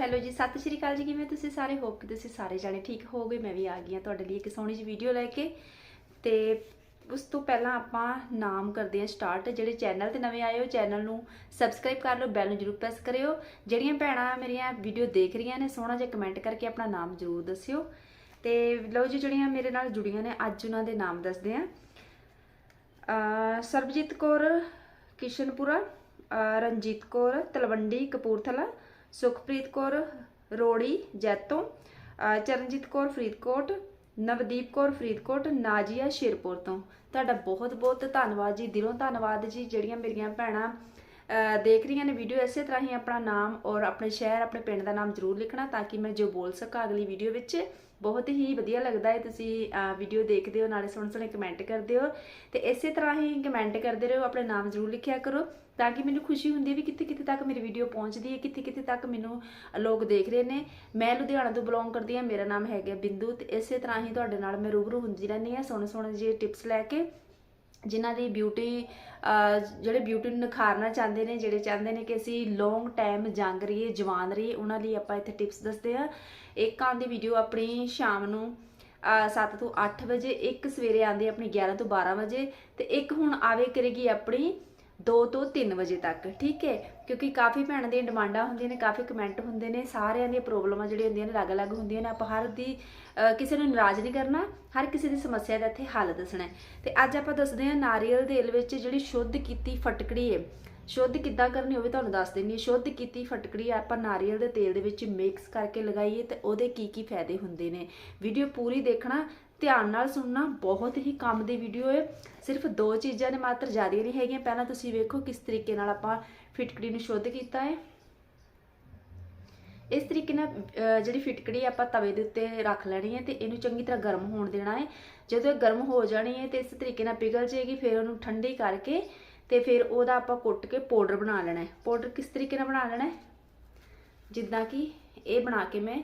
Hello ਜੀ, ਸਤਿ ਸ਼੍ਰੀ ਅਕਾਲ ਜੀ, ਕਿਵੇਂ ਤੁਸੀਂ ਸਾਰੇ? ਹੋਪ ਕਿ ਤੁਸੀਂ ਸਾਰੇ ਜਾਣੇ ਠੀਕ ਹੋਗੇ ਮੈਂ ਵੀ ਆ ਗਈ ਹਾਂ ਤੁਹਾਡੇ ਲਈ ਇੱਕ ਸੋਹਣੀ ਜਿਹੀ ਵੀਡੀਓ ਲੈ ਕੇ। ਤੇ ਉਸ ਤੋਂ ਪਹਿਲਾਂ ਆਪਾਂ ਨਾਮ ਕਰਦੇ ਹਾਂ ਸਟਾਰਟ ਜਿਹੜੇ ਚੈਨਲ ਤੇ ਨਵੇਂ ਆਏ ਹੋ ਚੈਨਲ ਨੂੰ ਸਬਸਕ੍ਰਾਈਬ ਕਰ ਲਓ ਬੈਲ ਨੂੰ ਜਰੂਰ ਪ੍ਰੈਸ ਕਰਿਓ। ਜਿਹੜੀਆਂ ਭੈਣਾਂ ਮੇਰੀਆਂ ਵੀਡੀਓ ਦੇਖ ਰਹੀਆਂ ਨੇ, ਸੋਹਣਾ ਜਿਹਾ ਕਮੈਂਟ ਕਰਕੇ ਆਪਣਾ ਨਾਮ ਜਰੂਰ ਦੱਸਿਓ। ਤੇ ਲਓ ਜੀ, ਜਿਹੜੀਆਂ ਮੇਰੇ ਨਾਲ ਜੁੜੀਆਂ ਨੇ, ਅੱਜ ਉਹਨਾਂ ਦੇ ਨਾਮ ਦੱਸਦੇ ਹਾਂ। ਸਰਬਜੀਤ ਕੌਰ, ਕਿਸ਼ਨਪੁਰਾ ਰਣਜੀਤ ਕੌਰ, ਤਲਵੰਡੀ ਕਪੂਰਥਲਾ ਸੁਖਪ੍ਰੀਤ ਕੌਰ, ਰੋੜੀ, ਜੈਤੋਂ, ਅਹ ਚਰਨਜੀਤ ਕੌਰ, ਫਰੀਦਕੋਟ, ਨਵਦੀਪ ਕੌਰ, ਫਰੀਦਕੋਟ, ਨਾਜੀਆ, ਸ਼ੇਰਪੁਰ ਤੋਂ। ਤੁਹਾਡਾ ਬਹੁਤ ਬਹੁਤ ਧੰਨਵਾਦ ਜੀ। ਦਿਲੋਂ ਧੰਨਵਾਦ ਜੀ, ਜਿਹੜੀਆਂ ਮੇਰੀਆਂ ਭੈਣਾਂ ਦੇਖ ਰਹੀਆਂ ਨੇ ਵੀਡੀਓ ਇਸੇ ਤਰ੍ਹਾਂ ਹੀ ਆਪਣਾ ਨਾਮ ਔਰ ਆਪਣੇ ਸ਼ਹਿਰ, ਆਪਣੇ ਪਿੰਡ ਦਾ ਨਾਮ ਜ਼ਰੂਰ ਲਿਖਣਾ ਤਾਂ ਕਿ ਮੈਂ ਜੋ ਬੋਲ ਸਕਾਂ ਅਗਲੀ ਵੀਡੀਓ ਵਿੱਚ। ਬਹੁਤ ਹੀ ਵਧੀਆ ਲੱਗਦਾ ਹੈ। ਤੁਸੀਂ ਵੀਡੀਓ ਦੇਖਦੇ ਹੋ, ਨਾਲੇ ਸੋਹਣੇ ਸੋਹਣੇ ਕਮੈਂਟ ਕਰਦੇ ਹੋ। ਤੇ ਇਸੇ ਤਰ੍ਹਾਂ ਹੀ ਕਮੈਂਟ ਕਰਦੇ ਰਹੋ, ਆਪਣੇ ਨਾਮ ਜ਼ਰੂਰ ਲਿਖਿਆ ਕਰੋ, ਤਾਂ ਕਿ ਮੈਨੂੰ ਖੁਸ਼ੀ ਹੁੰਦੀ ਹੈ ਵੀ ਕਿੱਥੇ ਕਿੱਥੇ ਤੱਕ ਮੇਰੀ ਵੀਡੀਓ ਪਹੁੰਚਦੀ ਹੈ, ਕਿੱਥੇ ਕਿੱਥੇ ਤੱਕ ਮੈਨੂੰ ਲੋਕ ਦੇਖ ਰਹੇ ਨੇ। ਮੈਂ ਲੁਧਿਆਣਾ ਤੋਂ ਬਿਲੋਂਗ ਕਰਦੀ ਹਾਂ, ਮੇਰਾ ਨਾਮ ਹੈਗਾ ਬਿੰਦੂ। ਤੇ ਇਸੇ ਤਰ੍ਹਾਂ ਹੀ ਤੁਹਾਡੇ ਨਾਲ ਮੈਂ ਰੂਬਰੂ ਹੁੰਦੀ ਰਹਿੰਦੀ ਹਾਂ ਸੋਹਣੇ ਸੋਹਣੇ ਜਿਹੇ ਟਿਪਸ ਲੈ ਕੇ। ਜਿਨ੍ਹਾਂ ਦੀ ਬਿਊਟੀ ਜਿਹੜੇ ਬਿਊਟੀ ਨੂੰ ਨਿਖਾਰਨਾ ਚਾਹੁੰਦੇ ਨੇ, ਜਿਹੜੇ ਚਾਹੁੰਦੇ ਨੇ ਕਿ ਅਸੀਂ ਲੌਂਗ ਟਾਈਮ ਜੰਗ ਰਹੀਏ, ਜਵਾਨ ਰਹੀਏ, ਉਹਨਾਂ ਲਈ ਆਪਾਂ ਇੱਥੇ ਟਿਪਸ ਦੱਸਦੇ ਆ ਇੱਕ ਆਉਂਦੀ ਵੀਡੀਓ ਆਪਣੀ ਸ਼ਾਮ ਨੂੰ 7 ਤੋਂ 8 ਵਜੇ, ਇੱਕ ਸਵੇਰੇ ਆਉਂਦੀ ਆਪਣੀ 11 ਤੋਂ 12 ਵਜੇ ਤੇ ਇੱਕ ਹੁਣ ਆਵੇ ਕਰੇਗੀ ਆਪਣੀ 2 ਤੋਂ 3 ਵਜੇ ਤੱਕ, ਠੀਕ ਹੈ? ਕਿਉਂਕਿ ਕਾਫੀ ਭੈਣਾਂ ਦੀਆਂ ਡਿਮਾਂਡਾਂ ਹੁੰਦੀਆਂ ਨੇ, ਕਾਫੀ ਕਮੈਂਟ ਹੁੰਦੇ ਨੇ, ਸਾਰਿਆਂ ਦੀਆਂ ਪ੍ਰੋਬਲਮਾਂ ਜਿਹੜੀਆਂ ਹੁੰਦੀਆਂ ਨੇ, ਅਲੱਗ-ਅਲੱਗ ਹੁੰਦੀਆਂ ਨੇ, ਆਪਾਂ ਹਰ ਦੀ ਕਿਸੇ ਨੂੰ ਨਾਰਾਜ਼ ਨਹੀਂ ਕਰਨਾ, ਹਰ ਕਿਸੇ ਦੀ ਸਮੱਸਿਆ ਦਾ ਇੱਥੇ ਹੱਲ ਦੱਸਣਾ ਹੈ। ਤੇ ਅੱਜ ਆਪਾਂ ਦੱਸਦੇ ਹਾਂ ਨਾਰੀਅਲ ਤੇਲ ਵਿੱਚ ਜਿਹੜੀ ਸ਼ੁੱਧ ਕੀਤੀ ਫਟਕੜੀ ਹੈ। ਸ਼ੁੱਧ ਕਿੱਦਾਂ ਕਰਨੀ ਹੋਵੇ ਤੁਹਾਨੂੰ ਦੱਸ ਦਿੰਨੀ ਹਾਂ। ਸ਼ੁੱਧ ਕੀਤੀ ਫਟਕੜੀ ਆਪਾਂ ਨਾਰੀਅਲ ਦੇ ਤੇਲ ਦੇ ਵਿੱਚ ਮਿਕਸ ਕਰਕੇ ਲਗਾਈਏ ਤੇ ਉਹਦੇ ਕੀ ਕੀ ਫਾਇਦੇ ਹੁੰਦੇ ਨੇ। ਵੀਡੀਓ ਪੂਰੀ ਦੇਖਣਾ ਧਿਆਨ ਨਾਲ ਸੁਣਨਾ ਬਹੁਤ ਹੀ ਕੰਮ ਦੀ ਵੀਡੀਓ ਹੈ ਸਿਰਫ ਦੋ ਚੀਜ਼ਾਂ ਨੇ ਮਾਤਰ ਜ਼ਿਆਦਾ ਨਹੀਂ ਹੈਗੀਆਂ। ਪਹਿਲਾਂ ਤੁਸੀਂ ਵੇਖੋ ਕਿਸ ਤਰੀਕੇ ਨਾਲ ਆਪਾਂ ਫਿਟਕੜੀ ਨੂੰ ਸ਼ੁੱਧ ਕੀਤਾ ਹੈ ਇਸ ਤਰੀਕੇ ਨਾਲ ਜਿਹੜੀ ਫਿਟਕੜੀ ਆਪਾਂ ਤਵੇ ਦੇ ਉੱਤੇ ਰੱਖ ਲੈਣੀ ਹੈ ਤੇ ਇਹਨੂੰ ਚੰਗੀ ਤਰ੍ਹਾਂ ਗਰਮ ਹੋਣ ਦੇਣਾ ਹੈ ਜਦੋਂ ਇਹ ਗਰਮ ਹੋ ਜਾਣੀ ਹੈ ਤੇ ਇਸ ਤਰੀਕੇ ਨਾਲ ਪਿਘਲ ਜਾਏਗੀ, ਫਿਰ ਉਹਨੂੰ ਠੰਡੀ ਕਰਕੇ ਤੇ ਫਿਰ ਉਹਦਾ ਆਪਾਂ ਕੁੱਟ ਕੇ ਪਾਊਡਰ ਬਣਾ ਲੈਣਾ ਹੈ ਪਾਊਡਰ ਕਿਸ ਤਰੀਕੇ ਨਾਲ ਬਣਾ ਲੈਣਾ ਹੈ ਜਿੱਦਾਂ ਕਿ ਇਹ ਬਣਾ ਕੇ ਮੈਂ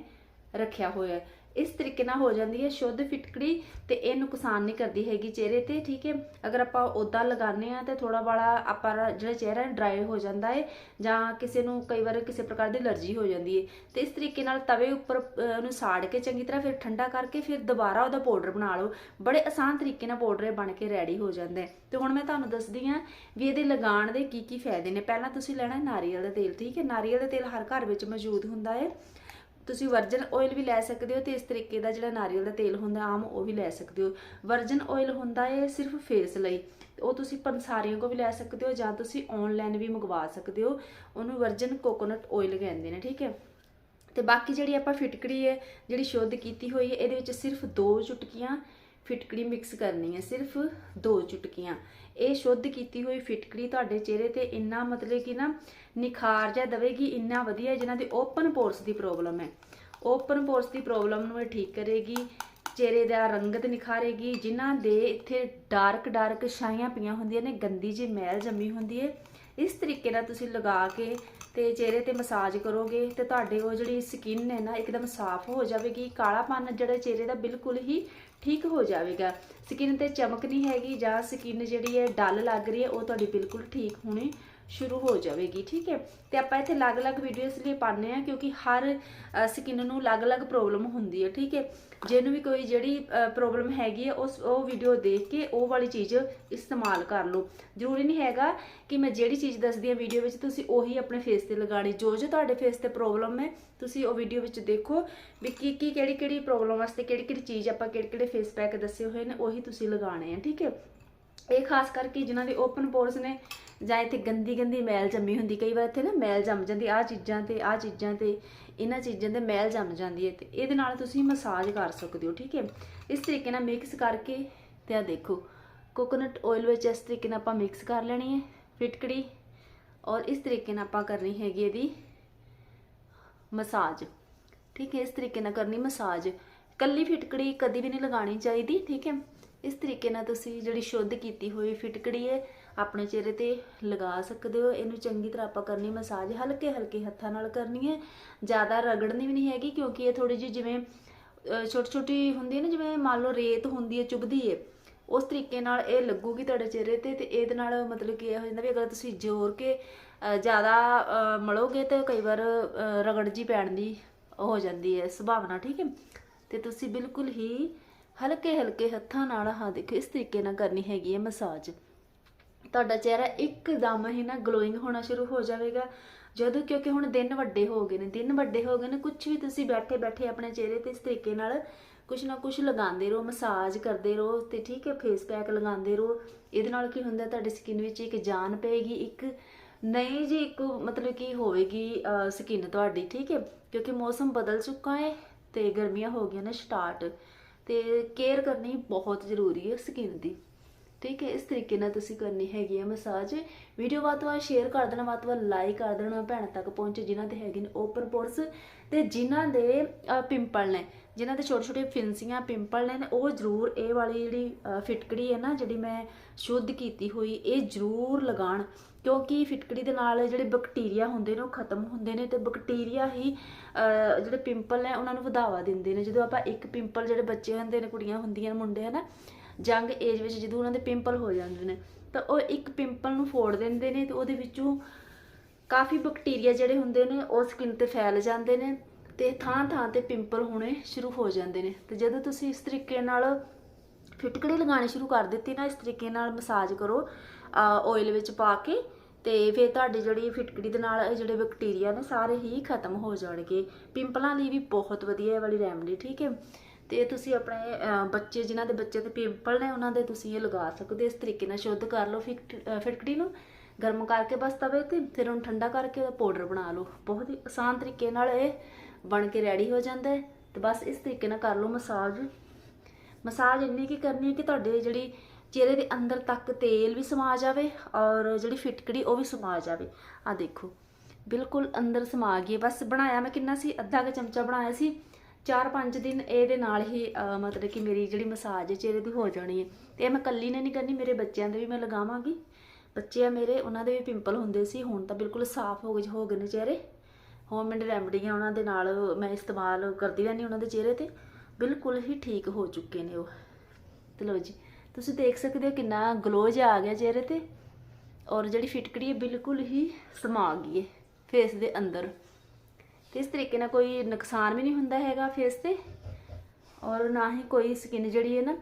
ਰੱਖਿਆ ਹੋਇਆ ਹੈ ਇਸ ਤਰੀਕੇ ਨਾਲ ਹੋ ਜਾਂਦੀ ਹੈ ਸ਼ੁੱਧ ਫਿਟਕੜੀ ਤੇ ਇਹ ਨੁਕਸਾਨ ਨਹੀਂ ਕਰਦੀ ਹੈਗੀ ਚਿਹਰੇ ਤੇ ਠੀਕ ਹੈ? ਅਗਰ ਆਪਾਂ ਉਦਾਂ ਲਗਾਉਂਦੇ ਆ ਤੇ ਥੋੜਾ ਬਾਲਾ ਆਪਾਂ ਜਿਹੜਾ ਚਿਹਰਾ ਡਰਾਈ ਹੋ ਜਾਂਦਾ ਹੈ ਜਾਂ ਕਿਸੇ ਨੂੰ ਕਈ ਵਾਰ ਕਿਸੇ ਪ੍ਰਕਾਰ ਦੀ ਅਲਰਜੀ ਹੋ ਜਾਂਦੀ ਹੈ ਤੇ ਇਸ ਤਰੀਕੇ ਨਾਲ ਤਵੇ ਉੱਪਰ ਅਹ, ਉਹਨੂੰ ਸਾੜ ਕੇ ਚੰਗੀ ਤਰ੍ਹਾਂ ਫਿਰ ਠੰਡਾ ਕਰਕੇ ਫਿਰ ਦੁਬਾਰਾ ਉਹਦਾ ਪਾਊਡਰ ਬਣਾ ਲਓ। ਬੜੇ ਆਸਾਨ ਤਰੀਕੇ ਨਾਲ ਪਾਊਡਰ ਇਹ ਬਣ ਕੇ ਰੈਡੀ ਹੋ ਜਾਂਦਾ ਹੈ। ਤੇ ਹੁਣ ਮੈਂ ਤੁਹਾਨੂੰ ਦੱਸਦੀ ਹਾਂ ਵੀ ਇਹਦੇ ਲਗਾਉਣ ਦੇ ਕੀ ਕੀ ਫਾਇਦੇ ਨੇ। ਪਹਿਲਾਂ ਤੁਸੀਂ ਲੈਣਾ ਨਾਰੀਅਲ ਦਾ ਤੇਲ ਠੀਕ ਹੈ? ਨਾਰੀਅਲ ਦਾ ਤੇਲ ਹਰ ਘਰ ਵਿੱਚ ਮੌਜੂਦ ਹੁੰਦਾ ਹੈ। ਤੁਸੀਂ ਵਰਜਨ ਆਇਲ ਵੀ ਲੈ ਸਕਦੇ ਹੋ ਤੇ ਇਸ ਤਰੀਕੇ ਦਾ ਜਿਹੜਾ ਨਾਰੀਅਲ ਦਾ ਤੇਲ ਹੁੰਦਾ, ਆਮ ਉਹ ਵੀ ਲੈ ਸਕਦੇ ਹੋ। ਵਰਜਨ ਆਇਲ ਹੁੰਦਾ ਹੈ ਸਿਰਫ ਫੇਸ ਲਈ। ਤੇ ਉਹ ਤੁਸੀਂ ਪੰਸਾਰੀਆਂ ਕੋ ਵੀ ਲੈ ਸਕਦੇ ਹੋ ਜਾਂ ਤੁਸੀਂ ਆਨਲਾਈਨ ਵੀ ਮੰਗਵਾ ਸਕਦੇ ਹੋ। ਉਹਨੂੰ ਵਰਜਨ ਕੋਕੋਨਟ ਆਇਲ ਕਹਿੰਦੇ ਨੇ, ਠੀਕ ਹੈ? ਤੇ ਬਾਕੀ ਜਿਹੜੀ ਆਪਾਂ ਫਿਟਕੜੀ ਹੈ, ਜਿਹੜੀ ਸ਼ੁੱਧ ਕੀਤੀ ਹੋਈ ਹੈ, ਇਹਦੇ ਵਿੱਚ ਸਿਰਫ ਦੋ ਚੁਟਕੀਆਂ ਫਿਟਕੜੀ ਮਿਕਸ ਕਰਨੀ ਹੈ ਸਿਰਫ ਦੋ ਚੁਟਕੀਆਂ। ਇਹ ਸ਼ੁੱਧ ਕੀਤੀ ਹੋਈ ਫਿਟਕੜੀ ਤੁਹਾਡੇ ਚਿਹਰੇ ਤੇ ਇੰਨਾ ਮਤਲਬ ਕਿ ਨਾ ਨਿਖਾਰ ਜਿਹਾ ਦੇਵੇਗੀ, ਇੰਨਾ ਵਧੀਆ ਜਿਨ੍ਹਾਂ ਦੇ ਓਪਨ ਪੋਰਸ ਦੀ ਪ੍ਰੋਬਲਮ ਹੈ। ਓਪਨ ਪੋਰਸ ਦੀ ਪ੍ਰੋਬਲਮ ਨੂੰ ਇਹ ਠੀਕ ਕਰੇਗੀ, ਚਿਹਰੇ ਦਾ ਰੰਗਤ ਨਿਖਾਰੇਗੀ, ਜਿਨ੍ਹਾਂ ਦੇ ਇੱਥੇ ਡਾਰਕ ਡਾਰਕ ਛਾਈਆਂ ਪਈਆਂ ਹੁੰਦੀਆਂ ਨੇ, ਗੰਦੀ ਜਿਹੀ ਮੈਲ ਜੰਮੀ ਹੁੰਦੀ ਹੈ। ਇਸ ਤਰੀਕੇ ਨਾਲ ਤੁਸੀਂ ਲਗਾ ਕੇ ਤੇ ਚਿਹਰੇ ਤੇ ਮਸਾਜ ਕਰੋਗੇ ਤੇ ਤੁਹਾਡੇ ਉਹ ਜਿਹੜੀ ਸਕਿਨ ਹੈ ਨਾ ਇੱਕਦਮ ਸਾਫ਼ ਹੋ ਜਾਵੇਗੀ ਕਾਲਾਪਨ ਜਿਹੜਾ ਚਿਹਰੇ ਦਾ ਬਿਲਕੁਲ ਹੀ ਠੀਕ ਹੋ ਜਾਵੇਗਾ। ਸਕਿਨ ਤੇ ਚਮਕ ਨਹੀਂ ਹੈਗੀ ਜਾਂ ਸਕਿਨ ਜਿਹੜੀ ਹੈ ਡਲ ਲੱਗ ਰਹੀ ਹੈ, ਉਹ ਤੁਹਾਡੀ ਬਿਲਕੁਲ ਠੀਕ ਹੋਣੀ ਸ਼ੁਰੂ ਹੋ ਜਾਵੇਗੀ, ਠੀਕ ਹੈ? ਤੇ ਆਪਾਂ ਇੱਥੇ ਅਲੱਗ-ਅਲੱਗ ਵੀਡੀਓ ਇਸ ਲਈ ਪਾਉਂਦੇ ਆ ਕਿਉਂਕਿ ਹਰ ਸਕਿਨ ਨੂੰ ਅਲੱਗ-ਅਲੱਗ ਪ੍ਰੋਬਲਮ ਹੁੰਦੀ ਹੈ, ਠੀਕ ਹੈ? ਜਿਹਨੂੰ ਵੀ ਕੋਈ ਜਿਹੜੀ ਪ੍ਰੋਬਲਮ ਹੈਗੀ ਹੈ, ਉਸ, ਉਹ ਵੀਡੀਓ ਦੇਖ ਕੇ ਉਹ ਵਾਲੀ ਚੀਜ਼ ਇਸਤੇਮਾਲ ਕਰ ਲਓ। ਜ਼ਰੂਰੀ ਨਹੀਂ ਹੈਗਾ ਕਿ ਮੈਂ ਜਿਹੜੀ ਚੀਜ਼ ਦੱਸਦੀ ਹਾਂ ਵੀਡੀਓ ਵਿੱਚ, ਤੁਸੀਂ ਉਹੀ ਆਪਣੇ ਫੇਸ ਤੇ ਲਗਾਣੀ ਜੋ ਜੋ ਤੁਹਾਡੇ ਫੇਸ ਤੇ ਪ੍ਰੋਬਲਮ ਹੈ, ਤੁਸੀਂ ਉਹ ਵੀਡੀਓ ਵਿੱਚ ਦੇਖੋ ਵੀ ਕੀ ਕੀ, ਕਿਹੜੀ ਕਿਹੜੀ ਪ੍ਰੋਬਲਮ ਵਾਸਤੇ ਕਿਹੜੀ ਕਿਹੜੀ ਚੀਜ਼ ਆਪਾਂ ਕਿਹੜੇ ਕਿਹੜੇ ਫੇਸ ਪੈਕ ਦੱਸੇ ਹੋਏ ਨੇ, ਉਹੀ ਤੁਸੀਂ ਲਗਾਣੇ ਆ, ਠੀਕ ਹੈ? ਇਹ ਖਾਸ ਕਰਕੇ ਜਿਨ੍ਹਾਂ ਦੇ ਓਪਨ ਪੋਰਸ ਨੇ ਜਾਂ ਇੱਥੇ ਗੰਦੀ ਗੰਦੀ ਮੈਲ ਜੰਮੀ ਹੁੰਦੀ, ਕਈ ਵਾਰ ਇੱਥੇ ਨਾ ਮੈਲ ਜੰਮ ਜਾਂਦੀ ਆ ਚੀਜ਼ਾਂ ਤੇ ਆ ਚੀਜ਼ਾਂ ਤੇ, ਇਹਨਾਂ ਚੀਜ਼ਾਂ ਤੇ ਮੈਲ ਜੰਮ ਜਾਂਦੀ ਹੈ ਤੇ ਇਹਦੇ ਨਾਲ ਤੁਸੀਂ ਮਸਾਜ ਕਰ ਸਕਦੇ ਹੋ, ਠੀਕ ਹੈ? ਇਸ ਤਰੀਕੇ ਨਾਲ ਮਿਕਸ ਕਰਕੇ ਤੇ ਆ ਦੇਖੋ ਕੋਕੋਨਟ ਆਇਲ ਵਿੱਚ ਇਸ ਤਰੀਕੇ ਨਾਲ ਆਪਾਂ ਮਿਕਸ ਕਰ ਲੈਣੀ ਹੈ, ਫਿਟਕੜੀ ਔਰ ਇਸ ਤਰੀਕੇ ਨਾਲ ਆਪਾਂ ਕਰਨੀ ਹੈਗੀ ਇਹਦੀ ਮਸਾਜ, ਠੀਕ ਹੈ? ਇਸ ਤਰੀਕੇ ਨਾਲ ਕਰਨੀ ਮਸਾਜ। ਕੱਲੀ ਫਿਟਕੜੀ ਕਦੀ ਵੀ ਨਹੀਂ ਲਗਾਉਣੀ ਚਾਹੀਦੀ, ਠੀਕ ਹੈ? ਇਸ ਤਰੀਕੇ ਨਾਲ ਤੁਸੀਂ ਜਿਹੜੀ ਸ਼ੁੱਧ ਕੀਤੀ ਹੋਈ ਫਿਟਕੜੀ ਹੈ, ਆਪਣੇ ਚਿਹਰੇ ਤੇ ਲਗਾ ਸਕਦੇ ਹੋ। ਇਹਨੂੰ ਚੰਗੀ ਤਰ੍ਹਾਂ ਆਪਾਂ ਕਰਨੀ ਮਸਾਜ, ਹਲਕੇ ਹਲਕੇ ਹੱਥਾਂ ਨਾਲ ਕਰਨੀ ਹੈ। ਜ਼ਿਆਦਾ ਰਗੜਨੀ ਵੀ ਨਹੀਂ ਹੈਗੀ ਕਿਉਂਕਿ ਇਹ ਥੋੜੀ ਜਿਹੀ ਜਿਵੇਂ ਛੋਟੀ ਛੋਟੀ ਹੁੰਦੀ ਹੈ ਨਾ, ਜਿਵੇਂ ਮੰਨ ਲਓ ਰੇਤ ਹੁੰਦੀ ਹੈ ਚੁਭਦੀ ਹੈ। ਉਸ ਤਰੀਕੇ ਨਾਲ ਇਹ ਲੱਗੂਗੀ ਤੁਹਾਡੇ ਚਿਹਰੇ ਤੇ ਤੇ ਇਹਦੇ ਨਾਲ ਮਤਲਬ ਕੀ ਇਹ ਹੋ ਜਾਂਦਾ ਵੀ ਅਗਰ ਤੁਸੀਂ ਜ਼ੋਰ ਕੇ ਜ਼ਿਆਦਾ ਮਲੋਗੇ ਤੇ ਕਈ ਵਾਰ ਰਗੜ ਜੀ ਪੈਣ ਦੀ ਹੋ ਜਾਂਦੀ ਹੈ ਸੰਭਾਵਨਾ, ਠੀਕ ਹੈ। ਤੇ ਤੁਸੀਂ ਬਿਲਕੁਲ ਹੀ ਹਲਕੇ ਹਲਕੇ ਹੱਥਾਂ ਨਾਲ ਹਾਂ ਦੇਖੋ, ਇਸ ਤਰੀਕੇ ਨਾਲ ਕਰਨੀ ਹੈਗੀ ਹੈ ਮਸਾਜ। ਤੁਹਾਡਾ ਚਿਹਰਾ ਇੱਕਦਮ ਹੀ ਨਾ ਗਲੋਇੰਗ ਹੋਣਾ ਸ਼ੁਰੂ ਹੋ ਜਾਵੇਗਾ। ਜਦੋਂ ਕਿਉਂਕਿ ਹੁਣ ਦਿਨ ਵੱਡੇ ਹੋ ਗਏ ਨੇ, ਦਿਨ ਵੱਡੇ ਹੋ ਗਏ ਨੇ ਕੁਝ ਵੀ ਤੁਸੀਂ ਬੈਠੇ ਬੈਠੇ ਆਪਣੇ ਚਿਹਰੇ ਤੇ ਇਸ ਤਰੀਕੇ ਨਾਲ ਕੁਛ ਨਾ ਕੁਛ ਲਗਾਉਂਦੇ ਰਹੋ, ਮਸਾਜ ਕਰਦੇ ਰਹੋ ਤੇ ਠੀਕ ਹੈ ਫੇਸ ਪੈਕ ਲਗਾਉਂਦੇ ਰਹੋ। ਇਹਦੇ ਨਾਲ ਕੀ ਹੁੰਦਾ, ਤੁਹਾਡੀ ਸਕਿਨ ਵਿੱਚ ਇੱਕ ਜਾਨ ਪਏਗੀ, ਇੱਕ ਨਈ ਜੀ, ਇੱਕ ਮਤਲਬ ਕੀ ਹੋਵੇਗੀ ਸਕਿਨ ਤੁਹਾਡੀ, ਠੀਕ ਹੈ। ਕਿਉਂਕਿ ਮੌਸਮ ਬਦਲ ਚੁੱਕਾ ਹੈ ਤੇ ਗਰਮੀਆਂ ਹੋ ਗਈਆਂ ਨੇ ਸਟਾਰਟ ਤੇ ਕੇਅਰ ਕਰਨੀ ਬਹੁਤ ਜ਼ਰੂਰੀ ਹੈ ਸਕਿਨ ਦੀ। ਠੀਕ ਹੈ, ਇਸ ਤਰੀਕੇ ਨਾਲ ਤੁਸੀਂ ਕਰਨੀ ਹੈਗੀ ਹੈ ਮਸਾਜ ਵੀਡੀਓ ਵੱਧ ਤੋਂ ਵੱਧ ਸ਼ੇਅਰ ਕਰ ਦੇਣਾ, ਵੱਧ ਤੋਂ ਵੱਧ ਲਾਈਕ ਕਰ ਦੇਣਾ ਭੈਣ ਤੱਕ ਪਹੁੰਚੇ ਜਿਨ੍ਹਾਂ ਦੇ ਹੈਗੇ ਨੇ ਓਪਨ ਪੋਰਸ ਤੇ ਜਿਨ੍ਹਾਂ ਦੇ ਪਿੰਪਲ ਨੇ, ਜਿਨ੍ਹਾਂ ਦੇ ਛੋਟੇ ਛੋਟੇ ਫਿੰਸੀਆਂ ਪਿੰਪਲ ਨੇ, ਉਹ ਜ਼ਰੂਰ ਇਹ ਵਾਲੀ ਜਿਹੜੀ ਫਿਟਕੜੀ ਹੈ ਨਾ, ਜਿਹੜੀ ਮੈਂ ਸ਼ੁੱਧ ਕੀਤੀ ਹੋਈ, ਇਹ ਜ਼ਰੂਰ ਲਗਾਉਣ। ਕਿਉਂਕਿ ਫਿਟਕੜੀ ਦੇ ਨਾਲ ਜਿਹੜੇ ਬੈਕਟੀਰੀਆ ਹੁੰਦੇ ਨੇ, ਉਹ ਖਤਮ ਹੁੰਦੇ ਨੇ ਤੇ ਬੈਕਟੀਰੀਆ ਹੀ ਜਿਹੜੇ ਪਿੰਪਲ ਨੇ, ਉਹਨਾਂ ਨੂੰ ਵਧਾਵਾ ਦਿੰਦੇ ਨੇ। ਜਦੋਂ ਆਪਾਂ ਇੱਕ ਪਿੰਪਲ ਜਿਹੜੇ ਬੱਚੇ ਹੁੰਦੇ ਨੇ, ਕੁੜੀਆਂ ਹੁੰਦੀਆਂ ਨੇ, ਮੁੰਡੇ, ਹਨਾ, ਜੰਗ ਏਜ ਵਿੱਚ ਜਦੋਂ ਉਹਨਾਂ ਦੇ ਪਿੰਪਲ ਹੋ ਜਾਂਦੇ ਨੇ, ਤਾਂ ਉਹ ਇੱਕ ਪਿੰਪਲ ਨੂੰ ਫੋੜ ਦਿੰਦੇ ਨੇ ਤੇ ਉਹਦੇ ਵਿੱਚੋਂ ਕਾਫੀ ਬੈਕਟੀਰੀਆ ਜਿਹੜੇ ਹੁੰਦੇ ਨੇ, ਉਹ ਸਕਿਨ ਤੇ ਫੈਲ ਜਾਂਦੇ ਨੇ ਤੇ ਥਾਂ ਥਾਂ ਤੇ ਪਿੰਪਲ ਹੋਣੇ ਸ਼ੁਰੂ ਹੋ ਜਾਂਦੇ ਨੇ। ਤੇ ਜਦੋਂ ਤੁਸੀਂ ਇਸ ਤਰੀਕੇ ਨਾਲ ਫਿਟਕੜੀ ਲਗਾਉਣੀ ਸ਼ੁਰੂ ਕਰ ਦਿੱਤੀ ਨਾ, ਇਸ ਤਰੀਕੇ ਨਾਲ ਮਸਾਜ ਕਰੋ ਆਇਲ ਵਿੱਚ ਪਾ ਕੇ ਤੇ ਫਿਰ ਤੁਹਾਡੀ ਜਿਹੜੀ ਫਿਟਕੜੀ ਦੇ ਨਾਲ ਇਹ ਜਿਹੜੇ ਬੈਕਟੀਰੀਆ ਨੇ ਸਾਰੇ ਹੀ ਖਤਮ ਹੋ ਜਾਣਗੇ। ਪਿੰਪਲਾਂ ਲਈ ਵੀ ਬਹੁਤ ਵਧੀਆ ਇਹ ਵਾਲੀ ਰੈਮਡੀ ਠੀਕ ਹੈ? ਤੇ ਤੁਸੀਂ ਆਪਣੇ ਬੱਚੇ, ਜਿਨ੍ਹਾਂ ਦੇ ਬੱਚੇ ਤੇ ਪਿੰਪਲ ਨੇ, ਉਹਨਾਂ ਦੇ ਤੁਸੀਂ ਇਹ ਲਗਾ ਸਕਦੇ ਹੋ। ਇਸ ਤਰੀਕੇ ਨਾਲ ਸ਼ੁੱਧ ਕਰ ਲਓ ਫਿਟ- ਫਿਟਕੜੀ ਨੂੰ। ਗਰਮ ਕਰਕੇ ਬਸ ਤਵੇ ਤੇ, ਫਿਰ ਉਹਨੂੰ ਠੰਡਾ ਕਰਕੇ ਉਹਦਾ ਪਾਊਡਰ ਬਣਾ ਲਓ। ਬਹੁਤ ਹੀ ਆਸਾਨ ਤਰੀਕੇ ਨਾਲ ਇਹ ਬਣ ਕੇ ਰੈਡੀ ਹੋ ਜਾਂਦਾ ਹੈ। ਤੇ ਬਸ ਇਸ ਤਰੀਕੇ ਨਾਲ ਕਰ ਲਓ ਮਸਾਜ। ਮਸਾਜ ਇੰਨੀ ਕੀ ਕਰਨੀ ਹੈ ਕਿ ਤੁਹਾਡੇ ਜਿਹੜੀ ਚਿਹਰੇ ਦੇ ਅੰਦਰ ਤੱਕ ਤੇਲ ਵੀ ਸਮਾ ਜਾਵੇ ਔਰ ਜਿਹੜੀ ਫਿਟਕੜੀ ਉਹ ਵੀ ਸਮਾ ਜਾਵੇ। ਆ ਦੇਖੋ, ਬਿਲਕੁਲ ਅੰਦਰ ਸਮਾ ਗਈ ਹੈ। ਬਸ ਬਣਾਇਆ ਮੈਂ ਕਿੰਨਾ ਸੀ? ਅੱਧਾ ਕੁ ਚਮਚਾ ਬਣਾਇਆ ਸੀ। 4-5 ਦਿਨ ਇਹਦੇ ਨਾਲ ਹੀ ਮਤਲਬ ਕਿ ਮੇਰੀ ਜਿਹੜੀ ਮਸਾਜ ਹੈ, ਚਿਹਰੇ ਦੀ ਹੋ ਜਾਣੀ ਹੈ। ਤੇ ਇਹ ਮੈਂ ਕੱਲੀ ਨੇ ਨਹੀਂ ਕਰਨੀ, ਮੇਰੇ ਬੱਚਿਆਂ ਦੇ ਵੀ ਮੈਂ ਲਗਾਵਾਂਗੀ। ਬੱਚੇ ਆ ਮੇਰੇ, ਉਹਨਾਂ ਦੇ ਵੀ ਪਿੰਪਲ ਹੁੰਦੇ ਸੀ। ਹੁਣ ਤਾਂ ਬਿਲਕੁਲ ਸਾਫ਼ ਹੋ ਗਏ ਹੋ ਗਏ ਨੇ ਚਿਹਰੇ। ਹੋਮਮੇਡ ਰੈਮਡੀਆਂ ਉਹਨਾਂ ਦੇ ਨਾਲ, ਮੈਂ ਇਸਤੇਮਾਲ ਕਰਦੀ ਰਹਿੰਦੀ ਉਹਨਾਂ ਦੇ ਚਿਹਰੇ ਤੇ। ਬਿਲਕੁਲ ਹੀ ਠੀਕ ਹੋ ਚੁੱਕੇ ਨੇ ਉਹ। ਤੇ ਲਓ ਜੀ ਤੁਸੀਂ ਦੇਖ ਸਕਦੇ ਹੋ ਕਿੰਨਾ ਗਲੋ ਜਿਹਾ ਆ ਗਿਆ ਚਿਹਰੇ ਤੇ। ਔਰ ਜਿਹੜੀ ਫਿਟਕੜੀ ਹੈ ਬਿਲਕੁਲ ਹੀ ਸਮਾ ਗਈ ਹੈ ਫੇਸ ਦੇ ਅੰਦਰ। ਤੇ ਇਸ ਤਰੀਕੇ ਨਾਲ ਕੋਈ ਨੁਕਸਾਨ ਵੀ ਨਹੀਂ ਹੁੰਦਾ ਹੈਗਾ ਫੇਸ ਤੇ। ਔਰ ਨਾ ਹੀ ਕੋਈ ਸਕਿਨ ਜਿਹੜੀ ਹੈ ਨਾ,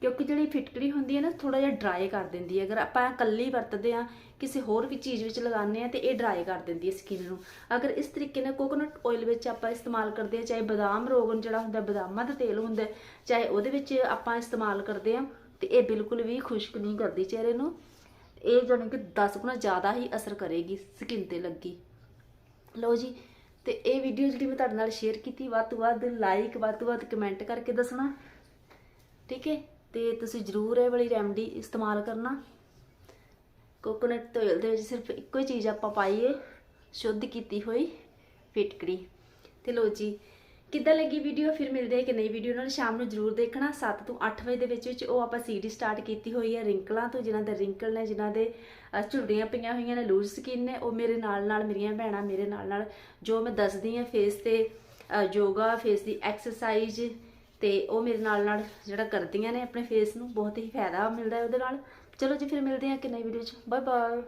ਕਿਉਂਕਿ ਜਿਹੜੀ ਫਿਟਕੜੀ ਹੁੰਦੀ ਹੈ ਨਾ ਥੋੜਾ ਜਿਹਾ ਡਰਾਈ ਕਰ ਦਿੰਦੀ ਹੈ। ਅਗਰ ਆਪਾਂ ਇਕੱਲੀ ਵਰਤਦੇ ਆ ਕਿਸੇ ਹੋਰ ਵੀ ਚੀਜ਼ ਵਿੱਚ ਲਗਾਉਂਦੇ ਆ ਤੇ ਇਹ ਡਰਾਈ ਕਰ ਦਿੰਦੀ ਹੈ ਸਕਿਨ ਨੂੰ। ਅਗਰ ਇਸ ਤਰੀਕੇ ਨਾਲ ਕੋਕੋਨਟ ਆਇਲ ਵਿੱਚ ਆਪਾਂ ਇਸਤੇਮਾਲ ਕਰਦੇ ਆ ਚਾਹੇ ਬਦਾਮ ਰੋਗਨ ਜਿਹੜਾ ਹੁੰਦਾ, ਬਦਾਮਾਂ ਦਾ ਤੇਲ ਹੁੰਦਾ, ਚਾਹੇ ਉਹਦੇ ਵਿੱਚ ਆਪਾਂ ਇਸਤੇਮਾਲ ਕਰਦੇ ਆ ਤੇ ਇਹ ਬਿਲਕੁਲ ਵੀ ਖੁਸ਼ਕ ਨਹੀਂ ਕਰਦੀ ਚਿਹਰੇ ਨੂੰ। ਇਹ ਜਾਣੀ ਕਿ 10 ਗੁਣਾ ਜ਼ਿਆਦਾ ਹੀ ਅਸਰ ਕਰੇਗੀ ਸਕਿਨ ਤੇ ਲੱਗੀ। ਲਓ ਜੀ, ਤੇ ਇਹ ਵੀਡੀਓ ਜਿਹੜੀ ਮੈਂ ਤੁਹਾਡੇ ਨਾਲ ਸ਼ੇਅਰ ਕੀਤੀ, ਵੱਧ ਤੋਂ ਵੱਧ ਲਾਈਕ ਵੱਧ ਤੋਂ ਵੱਧ ਕਮੈਂਟ ਕਰਕੇ ਦੱਸਣਾ। ਠੀਕ ਹੈ? ਤੇ ਤੁਸੀਂ ਜਰੂਰ ਇਹ ਵਾਲੀ ਰੈਮਡੀ ਇਸਤੇਮਾਲ ਕਰਨਾ। ਕੋਕੋਨਟ ਤੇਲ ਦੇ ਵਿੱਚ ਸਿਰਫ ਇੱਕੋ ਹੀ ਚੀਜ਼ ਆਪਾਂ ਪਾਈਏ ਸ਼ੁੱਧ ਕੀਤੀ ਹੋਈ ਫਿਟਕੜੀ। ਤੇ ਲੋ ਜੀ ਕਿੱਦਾਂ ਲੱਗੀ ਵੀਡੀਓ ਫਿਰ ਮਿਲਦੇ ਹਾਂ ਕਿ ਨਈ ਵੀਡੀਓ ਨਾਲ। ਸ਼ਾਮ ਨੂੰ ਜਰੂਰ ਦੇਖਣਾ। 7 ਤੋਂ 8 ਵਜੇ ਦੇ ਵਿੱਚ ਵਿੱਚ ਉਹ ਆਪਾਂ ਸੀਡੀ ਸਟਾਰਟ ਕੀਤੀ ਹੋਈ ਹੈ ਰਿੰਕਲਾਂ ਤੋਂ ਜਿਨ੍ਹਾਂ ਦੇ ਰਿੰਕਲ ਨੇ ਜਿਨ੍ਹਾਂ ਦੇ ਅਹ, ਝੁਰੜੀਆਂ ਪਈਆਂ ਹੋਈਆਂ ਨੇ ਲੂਜ਼ ਸਕਿਨ ਨੇ ਉਹ ਮੇਰੇ ਨਾਲ ਨਾਲ ਮੇਰੀਆਂ ਭੈਣਾਂ ਮੇਰੇ ਨਾਲ ਨਾਲ ਜੋ ਮੈਂ ਦੱਸਦੀ ਹਾਂ ਫੇਸ ਤੇ ਯੋਗਾ ਫੇਸ ਦੀ ਐਕਸਰਸਾਈਜ਼ ਤੇ ਉਹ ਮੇਰੇ ਨਾਲ ਨਾਲ ਜਿਹੜਾ ਕਰਦੀਆਂ ਨੇ ਆਪਣੇ ਫੇਸ ਨੂੰ ਬਹੁਤ ਹੀ ਫਾਇਦਾ ਮਿਲਦਾ ਹੈ ਉਹਦੇ ਨਾਲ। ਚਲੋ ਜੀ ਫਿਰ ਮਿਲਦੇ ਹਾਂ ਕਿ ਨਈ ਵੀਡੀਓ 'ਚ। Bye bye